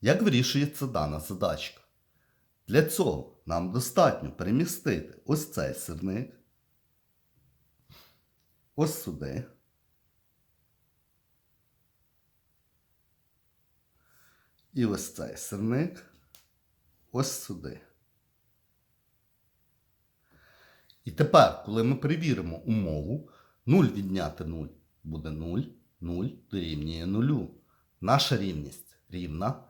Як вирішується дана задачка? Для цього нам достатньо перемістити ось цей сирник, ось сюди. І ось цей сирник ось сюди. І тепер, коли ми перевіримо умову, 0 відняти 0 буде 0, 0 дорівнює 0. Наша рівність рівна.